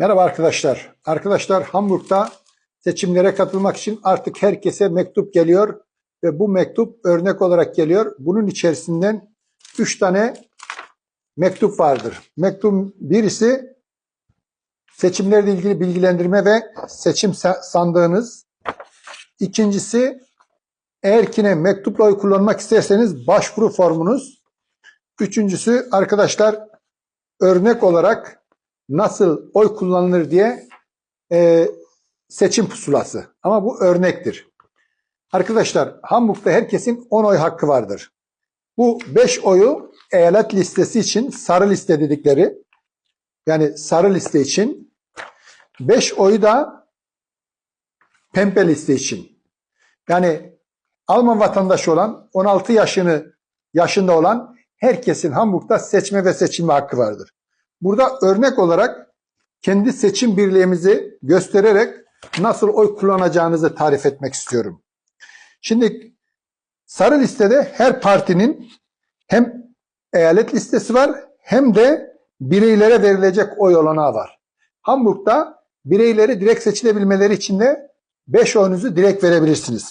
Merhaba arkadaşlar. Arkadaşlar Hamburg'da seçimlere katılmak için artık herkese mektup geliyor ve bu mektup örnek olarak geliyor. Bunun içerisinden 3 tane mektup vardır. Mektubun birisi seçimlerle ilgili bilgilendirme ve seçim sa- sandığınız. İkincisi eğer kine mektupla oy kullanmak isterseniz başvuru formunuz. Üçüncüsü arkadaşlar örnek olarak nasıl oy kullanılır diye e, seçim pusulası. Ama bu örnektir. Arkadaşlar Hamburg'da herkesin 10 oy hakkı vardır. Bu 5 oyu eyalet listesi için sarı liste dedikleri yani sarı liste için 5 oyu da pembe liste için. Yani Alman vatandaşı olan 16 yaşını yaşında olan herkesin Hamburg'da seçme ve seçilme hakkı vardır. Burada örnek olarak kendi seçim birliğimizi göstererek nasıl oy kullanacağınızı tarif etmek istiyorum. Şimdi sarı listede her partinin hem eyalet listesi var hem de bireylere verilecek oy olanağı var. Hamburg'da bireyleri direkt seçilebilmeleri için de 5 oyunuzu direkt verebilirsiniz.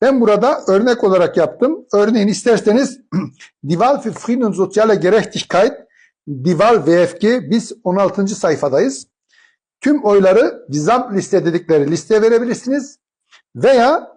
Ben burada örnek olarak yaptım. Örneğin isterseniz Die Wahl für Frieden und Soziale Gerechtigkeit Dival VFG biz 16. sayfadayız. Tüm oyları Gizam liste dedikleri listeye verebilirsiniz. Veya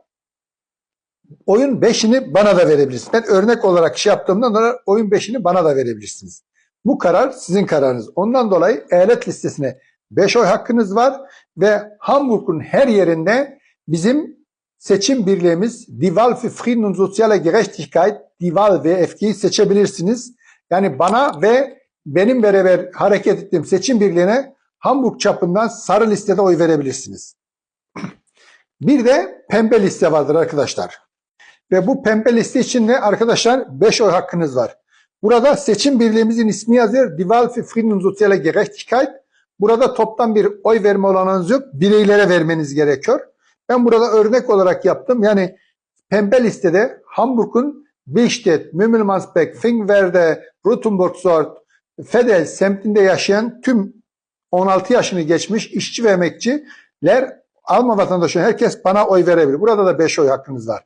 oyun 5'ini bana da verebilirsiniz. Ben örnek olarak şey yaptığımdan sonra oyun 5'ini bana da verebilirsiniz. Bu karar sizin kararınız. Ondan dolayı eyalet listesine 5 oy hakkınız var ve Hamburg'un her yerinde bizim seçim birliğimiz Die Wahl für Frieden und Soziale Gerechtigkeit Die Wahl VFG'yi seçebilirsiniz. Yani bana ve benim beraber hareket ettiğim seçim birliğine Hamburg çapından sarı listede oy verebilirsiniz. Bir de pembe liste vardır arkadaşlar. Ve bu pembe liste için de arkadaşlar 5 oy hakkınız var. Burada seçim birliğimizin ismi yazıyor. Die Wahl für Gerechtigkeit. Burada toptan bir oy verme olanınız yok. Bireylere vermeniz gerekiyor. Ben burada örnek olarak yaptım. Yani pembe listede Hamburg'un Billstedt, Mümmelmansbeck, Fingwerde, Rutenburg-Sort, Fedel semtinde yaşayan tüm 16 yaşını geçmiş işçi ve emekçiler Alman vatandaşı herkes bana oy verebilir. Burada da 5 oy hakkınız var.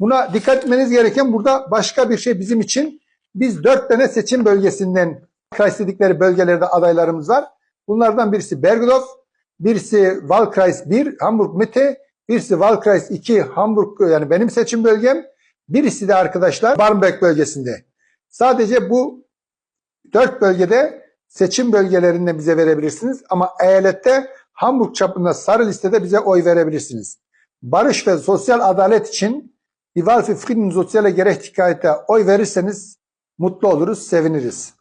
Buna dikkat etmeniz gereken burada başka bir şey bizim için. Biz 4 tane seçim bölgesinden Kreis dedikleri bölgelerde adaylarımız var. Bunlardan birisi Bergedorf, birisi Wahlkreis 1 Hamburg Mitte, birisi Wahlkreis 2 Hamburg yani benim seçim bölgem, birisi de arkadaşlar Barmbek bölgesinde. Sadece bu dört bölgede seçim bölgelerinde bize verebilirsiniz ama eyalette Hamburg çapında sarı listede bize oy verebilirsiniz. Barış ve sosyal adalet için Die Wahl für Frieden Soziale Gerechtigkeit'e oy verirseniz mutlu oluruz, seviniriz.